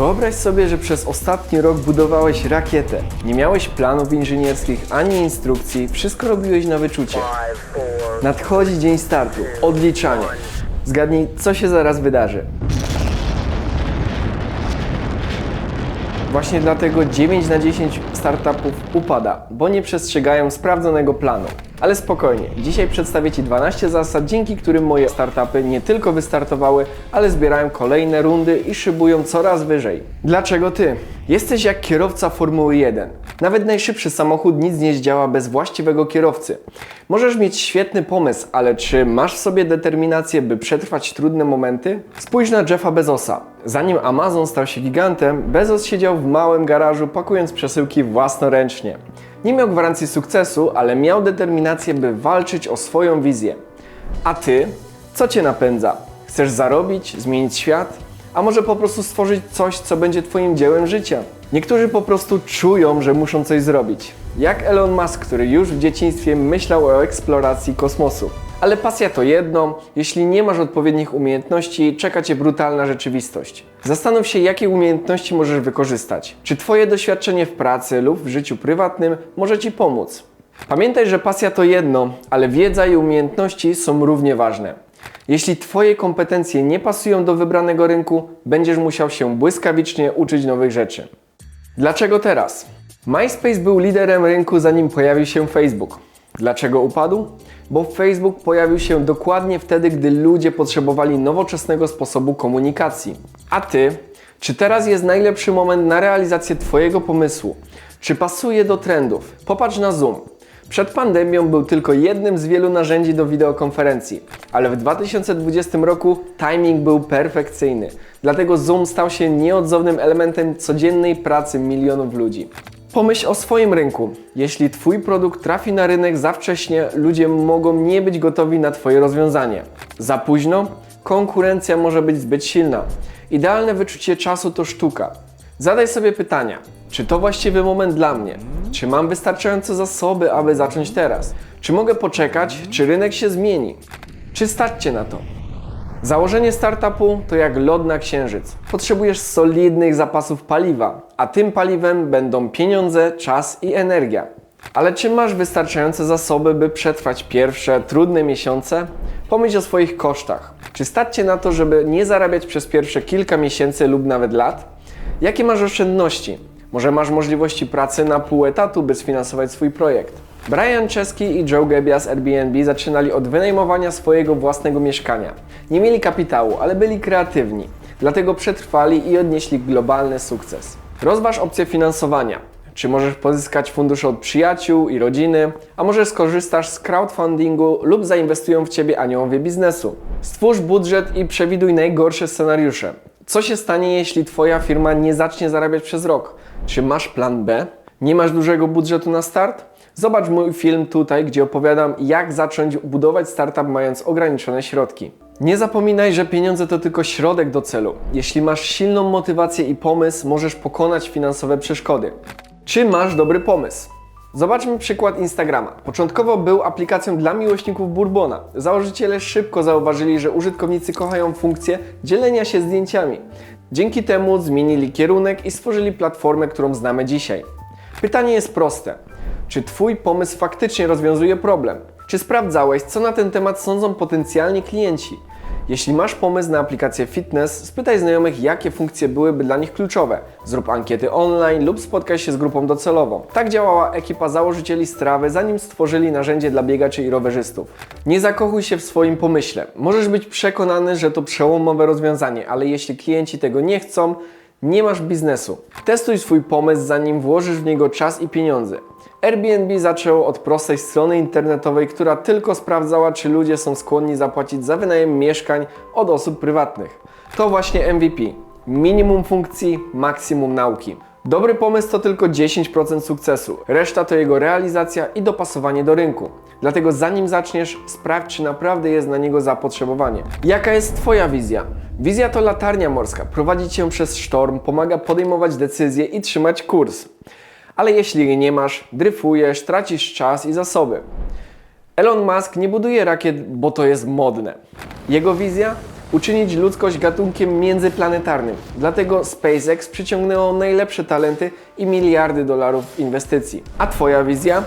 Wyobraź sobie, że przez ostatni rok budowałeś rakietę. Nie miałeś planów inżynierskich ani instrukcji, wszystko robiłeś na wyczucie. Nadchodzi dzień startu, odliczanie. Zgadnij, co się zaraz wydarzy. Właśnie dlatego 9 na 10 startupów upada, bo nie przestrzegają sprawdzonego planu. Ale spokojnie, dzisiaj przedstawię Ci 12 zasad, dzięki którym moje startupy nie tylko wystartowały, ale zbierają kolejne rundy i szybują coraz wyżej. Dlaczego Ty? Jesteś jak kierowca Formuły 1. Nawet najszybszy samochód nic nie zdziała bez właściwego kierowcy. Możesz mieć świetny pomysł, ale czy masz w sobie determinację, by przetrwać trudne momenty? Spójrz na Jeffa Bezosa. Zanim Amazon stał się gigantem, Bezos siedział w małym garażu pakując przesyłki własnoręcznie. Nie miał gwarancji sukcesu, ale miał determinację, by walczyć o swoją wizję. A ty? Co cię napędza? Chcesz zarobić, zmienić świat? A może po prostu stworzyć coś, co będzie twoim dziełem życia? Niektórzy po prostu czują, że muszą coś zrobić. Jak Elon Musk, który już w dzieciństwie myślał o eksploracji kosmosu. Ale pasja to jedno, jeśli nie masz odpowiednich umiejętności, czeka cię brutalna rzeczywistość. Zastanów się, jakie umiejętności możesz wykorzystać. Czy twoje doświadczenie w pracy lub w życiu prywatnym może ci pomóc? Pamiętaj, że pasja to jedno, ale wiedza i umiejętności są równie ważne. Jeśli Twoje kompetencje nie pasują do wybranego rynku, będziesz musiał się błyskawicznie uczyć nowych rzeczy. Dlaczego teraz? MySpace był liderem rynku zanim pojawił się Facebook. Dlaczego upadł? Bo Facebook pojawił się dokładnie wtedy, gdy ludzie potrzebowali nowoczesnego sposobu komunikacji. A Ty? Czy teraz jest najlepszy moment na realizację Twojego pomysłu? Czy pasuje do trendów? Popatrz na Zoom. Przed pandemią był tylko jednym z wielu narzędzi do wideokonferencji, ale w 2020 roku timing był perfekcyjny. Dlatego Zoom stał się nieodzownym elementem codziennej pracy milionów ludzi. Pomyśl o swoim rynku. Jeśli Twój produkt trafi na rynek za wcześnie, ludzie mogą nie być gotowi na Twoje rozwiązanie. Za późno? Konkurencja może być zbyt silna. Idealne wyczucie czasu to sztuka. Zadaj sobie pytania. Czy to właściwy moment dla mnie? Czy mam wystarczające zasoby, aby zacząć teraz? Czy mogę poczekać? Czy rynek się zmieni? Czy stać Cię na to? Założenie startupu to jak lot na księżyc. Potrzebujesz solidnych zapasów paliwa, a tym paliwem będą pieniądze, czas i energia. Ale czy masz wystarczające zasoby, by przetrwać pierwsze, trudne miesiące? Pomyśl o swoich kosztach. Czy stać na to, żeby nie zarabiać przez pierwsze kilka miesięcy lub nawet lat? Jakie masz oszczędności? Może masz możliwości pracy na pół etatu, by sfinansować swój projekt? Brian Czeski i Joe Gebbia z Airbnb zaczynali od wynajmowania swojego własnego mieszkania. Nie mieli kapitału, ale byli kreatywni. Dlatego przetrwali i odnieśli globalny sukces. Rozważ opcję finansowania. Czy możesz pozyskać fundusze od przyjaciół i rodziny, a może skorzystasz z crowdfundingu lub zainwestują w Ciebie aniołowie biznesu. Stwórz budżet i przewiduj najgorsze scenariusze. Co się stanie, jeśli Twoja firma nie zacznie zarabiać przez rok? Czy masz plan B? Nie masz dużego budżetu na start? Zobacz mój film tutaj, gdzie opowiadam, jak zacząć budować startup mając ograniczone środki. Nie zapominaj, że pieniądze to tylko środek do celu. Jeśli masz silną motywację i pomysł, możesz pokonać finansowe przeszkody. Czy masz dobry pomysł? Zobaczmy przykład Instagrama. Początkowo był aplikacją dla miłośników Bourbona. Założyciele szybko zauważyli, że użytkownicy kochają funkcję dzielenia się zdjęciami. Dzięki temu zmienili kierunek i stworzyli platformę, którą znamy dzisiaj. Pytanie jest proste. Czy Twój pomysł faktycznie rozwiązuje problem? Czy sprawdzałeś, co na ten temat sądzą potencjalni klienci? Jeśli masz pomysł na aplikację fitness, spytaj znajomych, jakie funkcje byłyby dla nich kluczowe. Zrób ankiety online lub spotkaj się z grupą docelową. Tak działała ekipa założycieli Strawy, zanim stworzyli narzędzie dla biegaczy i rowerzystów. Nie zakochuj się w swoim pomyśle. Możesz być przekonany, że to przełomowe rozwiązanie, ale jeśli klienci tego nie chcą, nie masz biznesu. Testuj swój pomysł, zanim włożysz w niego czas i pieniądze. Airbnb zaczęło od prostej strony internetowej, która tylko sprawdzała, czy ludzie są skłonni zapłacić za wynajem mieszkań od osób prywatnych. To właśnie MVP. Minimum funkcji, maksimum nauki. Dobry pomysł to tylko 10% sukcesu, reszta to jego realizacja i dopasowanie do rynku. Dlatego zanim zaczniesz, sprawdź, czy naprawdę jest na niego zapotrzebowanie. Jaka jest Twoja wizja? Wizja to latarnia morska, prowadzi Cię przez sztorm, pomaga podejmować decyzje i trzymać kurs. Ale jeśli nie masz, dryfujesz, tracisz czas i zasoby. Elon Musk nie buduje rakiet, bo to jest modne. Jego wizja uczynić ludzkość gatunkiem międzyplanetarnym. Dlatego SpaceX przyciągnęło najlepsze talenty i miliardy dolarów inwestycji. A Twoja wizja?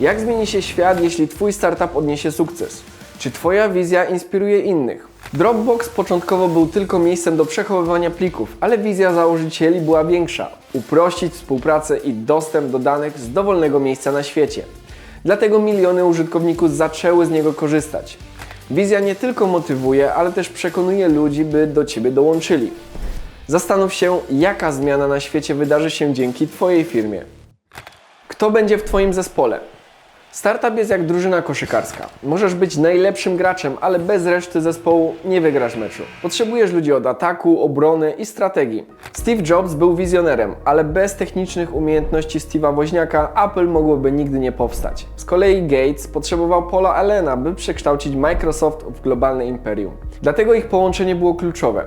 Jak zmieni się świat, jeśli Twój startup odniesie sukces? Czy Twoja wizja inspiruje innych? Dropbox początkowo był tylko miejscem do przechowywania plików, ale wizja założycieli była większa uprościć współpracę i dostęp do danych z dowolnego miejsca na świecie. Dlatego miliony użytkowników zaczęły z niego korzystać. Wizja nie tylko motywuje, ale też przekonuje ludzi, by do Ciebie dołączyli. Zastanów się, jaka zmiana na świecie wydarzy się dzięki Twojej firmie. Kto będzie w Twoim zespole? Startup jest jak drużyna koszykarska. Możesz być najlepszym graczem, ale bez reszty zespołu nie wygrasz meczu. Potrzebujesz ludzi od ataku, obrony i strategii. Steve Jobs był wizjonerem, ale bez technicznych umiejętności Steve'a Woźniaka Apple mogłoby nigdy nie powstać. Z kolei Gates potrzebował Paula Allena, by przekształcić Microsoft w globalne imperium. Dlatego ich połączenie było kluczowe.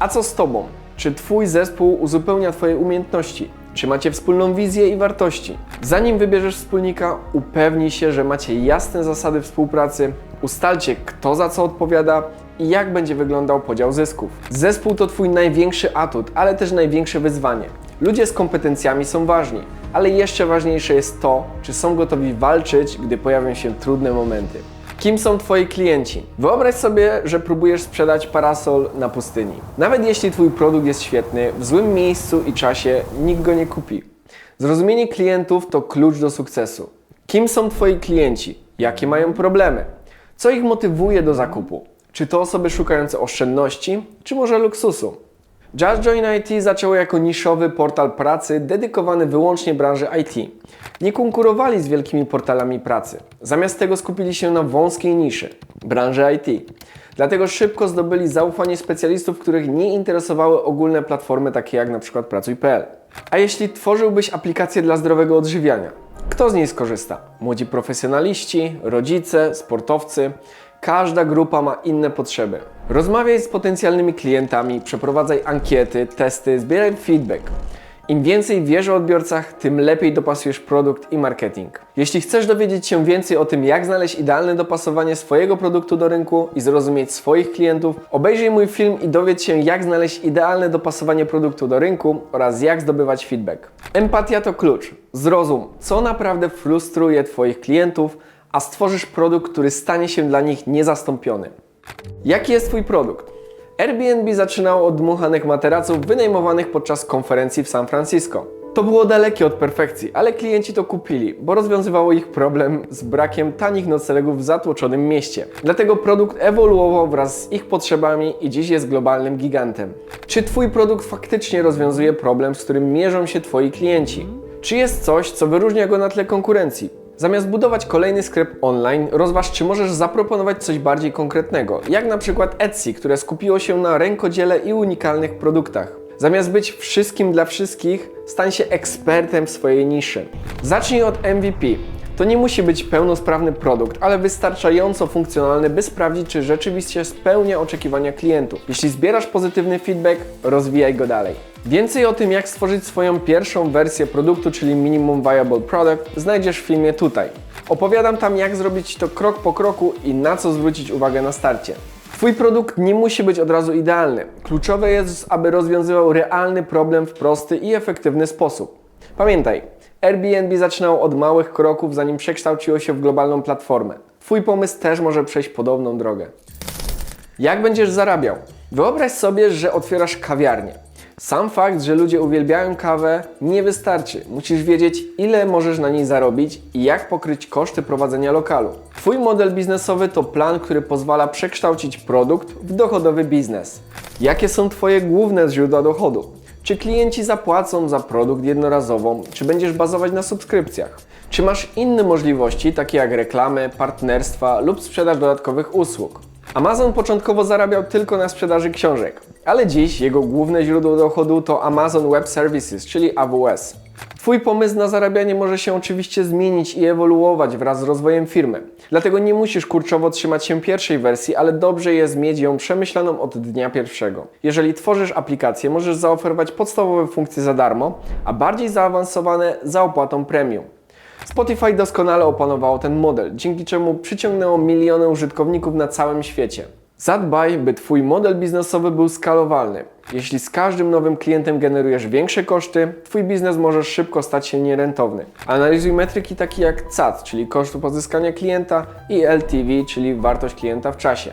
A co z Tobą? Czy Twój zespół uzupełnia Twoje umiejętności? Czy macie wspólną wizję i wartości? Zanim wybierzesz wspólnika, upewnij się, że macie jasne zasady współpracy, ustalcie kto za co odpowiada i jak będzie wyglądał podział zysków. Zespół to Twój największy atut, ale też największe wyzwanie. Ludzie z kompetencjami są ważni, ale jeszcze ważniejsze jest to, czy są gotowi walczyć, gdy pojawią się trudne momenty. Kim są Twoi klienci? Wyobraź sobie, że próbujesz sprzedać parasol na pustyni. Nawet jeśli Twój produkt jest świetny, w złym miejscu i czasie nikt go nie kupi. Zrozumienie klientów to klucz do sukcesu. Kim są Twoi klienci? Jakie mają problemy? Co ich motywuje do zakupu? Czy to osoby szukające oszczędności, czy może luksusu? Just Join IT zaczęło jako niszowy portal pracy dedykowany wyłącznie branży IT. Nie konkurowali z wielkimi portalami pracy. Zamiast tego skupili się na wąskiej niszy branży IT. Dlatego szybko zdobyli zaufanie specjalistów, których nie interesowały ogólne platformy takie jak np. Pracuj.pl. A jeśli tworzyłbyś aplikację dla zdrowego odżywiania, kto z niej skorzysta? Młodzi profesjonaliści, rodzice, sportowcy. Każda grupa ma inne potrzeby. Rozmawiaj z potencjalnymi klientami, przeprowadzaj ankiety, testy, zbieraj feedback. Im więcej wiesz o odbiorcach, tym lepiej dopasujesz produkt i marketing. Jeśli chcesz dowiedzieć się więcej o tym, jak znaleźć idealne dopasowanie swojego produktu do rynku i zrozumieć swoich klientów, obejrzyj mój film i dowiedz się, jak znaleźć idealne dopasowanie produktu do rynku oraz jak zdobywać feedback. Empatia to klucz. Zrozum, co naprawdę frustruje Twoich klientów, a stworzysz produkt, który stanie się dla nich niezastąpiony. Jaki jest Twój produkt? Airbnb zaczynało od dmuchanych materaców wynajmowanych podczas konferencji w San Francisco. To było dalekie od perfekcji, ale klienci to kupili, bo rozwiązywało ich problem z brakiem tanich noclegów w zatłoczonym mieście. Dlatego produkt ewoluował wraz z ich potrzebami i dziś jest globalnym gigantem. Czy Twój produkt faktycznie rozwiązuje problem, z którym mierzą się Twoi klienci? Czy jest coś, co wyróżnia go na tle konkurencji? Zamiast budować kolejny sklep online, rozważ, czy możesz zaproponować coś bardziej konkretnego, jak na przykład Etsy, które skupiło się na rękodziele i unikalnych produktach. Zamiast być wszystkim dla wszystkich, stań się ekspertem w swojej niszy. Zacznij od MVP. To nie musi być pełnosprawny produkt, ale wystarczająco funkcjonalny, by sprawdzić, czy rzeczywiście spełnia oczekiwania klientów. Jeśli zbierasz pozytywny feedback, rozwijaj go dalej. Więcej o tym, jak stworzyć swoją pierwszą wersję produktu, czyli Minimum Viable Product, znajdziesz w filmie tutaj. Opowiadam tam, jak zrobić to krok po kroku i na co zwrócić uwagę na starcie. Twój produkt nie musi być od razu idealny. Kluczowe jest, aby rozwiązywał realny problem w prosty i efektywny sposób. Pamiętaj, Airbnb zaczynało od małych kroków, zanim przekształciło się w globalną platformę. Twój pomysł też może przejść podobną drogę. Jak będziesz zarabiał? Wyobraź sobie, że otwierasz kawiarnię. Sam fakt, że ludzie uwielbiają kawę, nie wystarczy. Musisz wiedzieć, ile możesz na niej zarobić i jak pokryć koszty prowadzenia lokalu. Twój model biznesowy to plan, który pozwala przekształcić produkt w dochodowy biznes. Jakie są Twoje główne źródła dochodu? Czy klienci zapłacą za produkt jednorazową, czy będziesz bazować na subskrypcjach? Czy masz inne możliwości, takie jak reklamy, partnerstwa lub sprzedaż dodatkowych usług? Amazon początkowo zarabiał tylko na sprzedaży książek, ale dziś jego główne źródło dochodu to Amazon Web Services, czyli AWS. Twój pomysł na zarabianie może się oczywiście zmienić i ewoluować wraz z rozwojem firmy. Dlatego nie musisz kurczowo trzymać się pierwszej wersji, ale dobrze jest mieć ją przemyślaną od dnia pierwszego. Jeżeli tworzysz aplikację, możesz zaoferować podstawowe funkcje za darmo, a bardziej zaawansowane za opłatą premium. Spotify doskonale opanowało ten model, dzięki czemu przyciągnęło miliony użytkowników na całym świecie. Zadbaj, by Twój model biznesowy był skalowalny. Jeśli z każdym nowym klientem generujesz większe koszty, Twój biznes może szybko stać się nierentowny. Analizuj metryki takie jak CAC, czyli kosztu pozyskania klienta i LTV, czyli wartość klienta w czasie.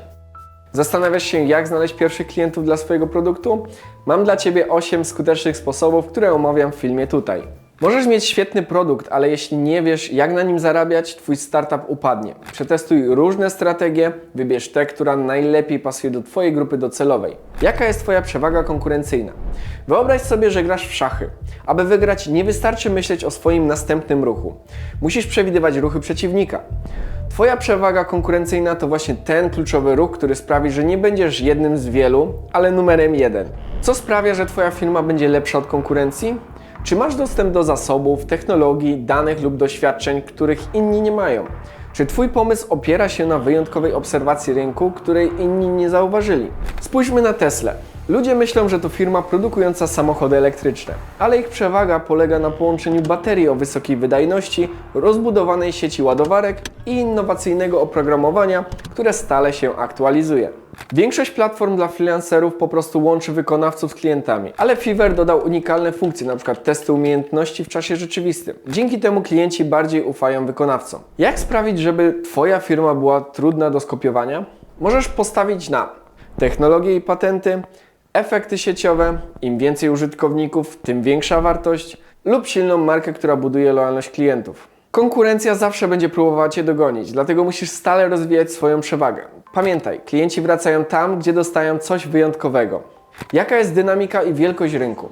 Zastanawiasz się, jak znaleźć pierwszych klientów dla swojego produktu? Mam dla Ciebie 8 skutecznych sposobów, które omawiam w filmie tutaj. Możesz mieć świetny produkt, ale jeśli nie wiesz, jak na nim zarabiać, Twój startup upadnie. Przetestuj różne strategie, wybierz tę, która najlepiej pasuje do Twojej grupy docelowej. Jaka jest Twoja przewaga konkurencyjna? Wyobraź sobie, że grasz w szachy. Aby wygrać, nie wystarczy myśleć o swoim następnym ruchu. Musisz przewidywać ruchy przeciwnika. Twoja przewaga konkurencyjna to właśnie ten kluczowy ruch, który sprawi, że nie będziesz jednym z wielu, ale numerem jeden. Co sprawia, że Twoja firma będzie lepsza od konkurencji? Czy masz dostęp do zasobów, technologii, danych lub doświadczeń, których inni nie mają? Czy Twój pomysł opiera się na wyjątkowej obserwacji rynku, której inni nie zauważyli? Spójrzmy na Tesla. Ludzie myślą, że to firma produkująca samochody elektryczne, ale ich przewaga polega na połączeniu baterii o wysokiej wydajności, rozbudowanej sieci ładowarek i innowacyjnego oprogramowania, które stale się aktualizuje. Większość platform dla freelancerów po prostu łączy wykonawców z klientami, ale Fiverr dodał unikalne funkcje, np. testy umiejętności w czasie rzeczywistym. Dzięki temu klienci bardziej ufają wykonawcom. Jak sprawić, żeby Twoja firma była trudna do skopiowania? Możesz postawić na technologie i patenty, efekty sieciowe, im więcej użytkowników, tym większa wartość, lub silną markę, która buduje lojalność klientów. Konkurencja zawsze będzie próbowała Cię dogonić, dlatego musisz stale rozwijać swoją przewagę. Pamiętaj, klienci wracają tam, gdzie dostają coś wyjątkowego. Jaka jest dynamika i wielkość rynku?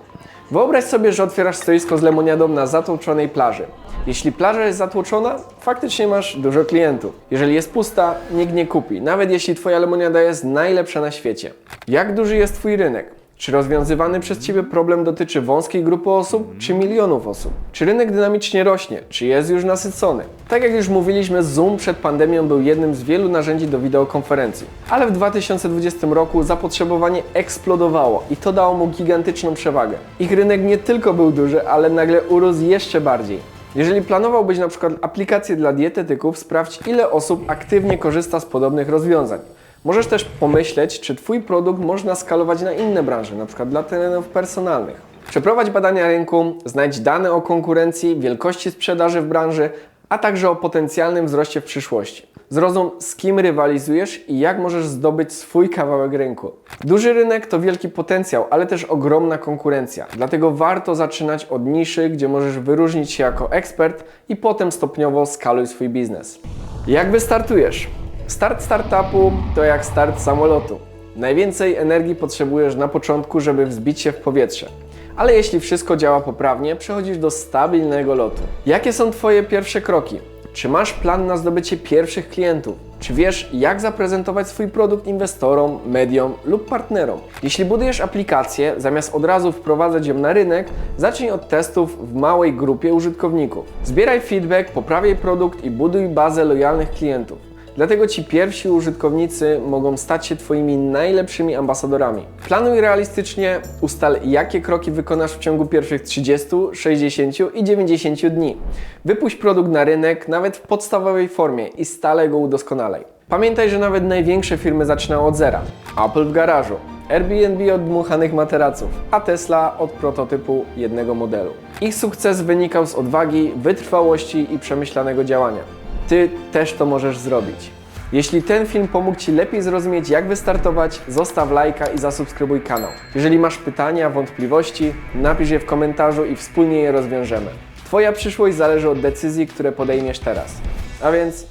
Wyobraź sobie, że otwierasz stoisko z lemoniadą na zatłoczonej plaży. Jeśli plaża jest zatłoczona, faktycznie masz dużo klientów. Jeżeli jest pusta, nikt nie kupi, nawet jeśli Twoja lemoniada jest najlepsza na świecie. Jak duży jest Twój rynek? Czy rozwiązywany przez Ciebie problem dotyczy wąskiej grupy osób, czy milionów osób? Czy rynek dynamicznie rośnie? Czy jest już nasycony? Tak jak już mówiliśmy, Zoom przed pandemią był jednym z wielu narzędzi do wideokonferencji. Ale w 2020 roku zapotrzebowanie eksplodowało i to dało mu gigantyczną przewagę. Ich rynek nie tylko był duży, ale nagle urósł jeszcze bardziej. Jeżeli planowałbyś na przykład aplikację dla dietetyków, sprawdź ile osób aktywnie korzysta z podobnych rozwiązań. Możesz też pomyśleć, czy Twój produkt można skalować na inne branże, np. dla terenów personalnych. Przeprowadź badania rynku, znajdź dane o konkurencji, wielkości sprzedaży w branży, a także o potencjalnym wzroście w przyszłości. Zrozum, z kim rywalizujesz i jak możesz zdobyć swój kawałek rynku. Duży rynek to wielki potencjał, ale też ogromna konkurencja. Dlatego warto zaczynać od niszy, gdzie możesz wyróżnić się jako ekspert i potem stopniowo skaluj swój biznes. Jak wystartujesz? Start startupu to jak start samolotu. Najwięcej energii potrzebujesz na początku, żeby wzbić się w powietrze. Ale jeśli wszystko działa poprawnie, przechodzisz do stabilnego lotu. Jakie są Twoje pierwsze kroki? Czy masz plan na zdobycie pierwszych klientów? Czy wiesz, jak zaprezentować swój produkt inwestorom, mediom lub partnerom? Jeśli budujesz aplikację, zamiast od razu wprowadzać ją na rynek, zacznij od testów w małej grupie użytkowników. Zbieraj feedback, poprawiaj produkt i buduj bazę lojalnych klientów. Dlatego ci pierwsi użytkownicy mogą stać się Twoimi najlepszymi ambasadorami. Planuj realistycznie, ustal jakie kroki wykonasz w ciągu pierwszych 30, 60 i 90 dni. Wypuść produkt na rynek nawet w podstawowej formie i stale go udoskonalaj. Pamiętaj, że nawet największe firmy zaczynają od zera. Apple w garażu, Airbnb od dmuchanych materaców, a Tesla od prototypu jednego modelu. Ich sukces wynikał z odwagi, wytrwałości i przemyślanego działania. Ty też to możesz zrobić. Jeśli ten film pomógł Ci lepiej zrozumieć, jak wystartować, zostaw lajka i zasubskrybuj kanał. Jeżeli masz pytania, wątpliwości, napisz je w komentarzu i wspólnie je rozwiążemy. Twoja przyszłość zależy od decyzji, które podejmiesz teraz. A więc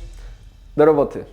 do roboty.